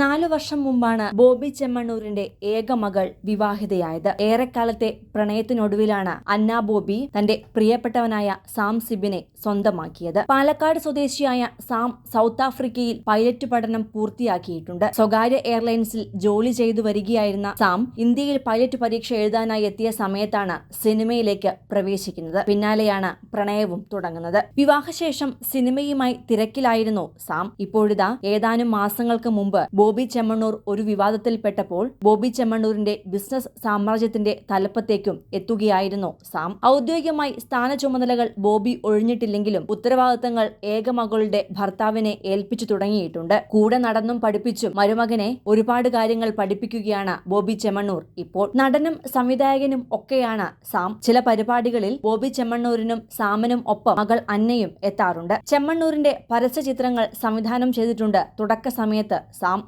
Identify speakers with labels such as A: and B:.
A: നാലു വർഷം മുമ്പാണ് ബോബി ചെമ്മണ്ണൂരിന്റെ ഏക മകൾ വിവാഹിതയായത്. ഏറെക്കാലത്തെ പ്രണയത്തിനൊടുവിലാണ് അന്ന ബോബി തന്റെ പ്രിയപ്പെട്ടവനായ സാം സിബിനെ സ്വന്തമാക്കിയത്. പാലക്കാട് സ്വദേശിയായ സാം സൗത്ത് ആഫ്രിക്കയിൽ പൈലറ്റ് പഠനം പൂർത്തിയാക്കിയിട്ടുണ്ട്. സ്വകാര്യ എയർലൈൻസിൽ ജോലി ചെയ്തു വരികയായിരുന്ന സാം ഇന്ത്യയിൽ പൈലറ്റ് പരീക്ഷ എഴുതാനായി എത്തിയ സമയത്താണ് സിനിമയിലേക്ക് പ്രവേശിക്കുന്നത്. പിന്നാലെയാണ് പ്രണയവും തുടങ്ങുന്നത്. വിവാഹശേഷം സിനിമയുമായി തിരക്കിലായിരുന്നു സാം. ഇപ്പോഴിതാ ഏതാനും മാസങ്ങൾക്ക് മുമ്പ് ബോബി ചെമ്മണ്ണൂർ ഒരു വിവാദത്തിൽപ്പെട്ടപ്പോൾ ബോബി ചെമ്മണ്ണൂരിന്റെ ബിസിനസ് സാമ്രാജ്യത്തിന്റെ തലപ്പത്തേക്കും എത്തുകയായിരുന്നു സാം. ഔദ്യോഗികമായി സ്ഥാന ചുമതലകൾ ബോബി ഒഴിഞ്ഞിട്ടില്ലെങ്കിലും ഉത്തരവാദിത്തങ്ങൾ ഏകമകളുടെ ഭർത്താവിനെ ഏൽപ്പിച്ചു തുടങ്ങിയിട്ടുണ്ട്. കൂടെ നടന്നും പഠിപ്പിച്ചും മരുമകനെ ഒരുപാട് കാര്യങ്ങൾ പഠിപ്പിക്കുകയാണ് ബോബി ചെമ്മണ്ണൂർ ഇപ്പോൾ. നടനും സംവിധായകനും ഒക്കെയാണ് സാം. ചില പരിപാടികളിൽ ബോബി ചെമ്മണ്ണൂരിനും സാമനും ഒപ്പം മകൾ അന്നയും എത്താറുണ്ട്. ചെമ്മണ്ണൂരിന്റെ പരസ്യ ചിത്രങ്ങൾ സംവിധാനം ചെയ്തിട്ടുണ്ട് തുടക്ക സമയത്ത് സാം.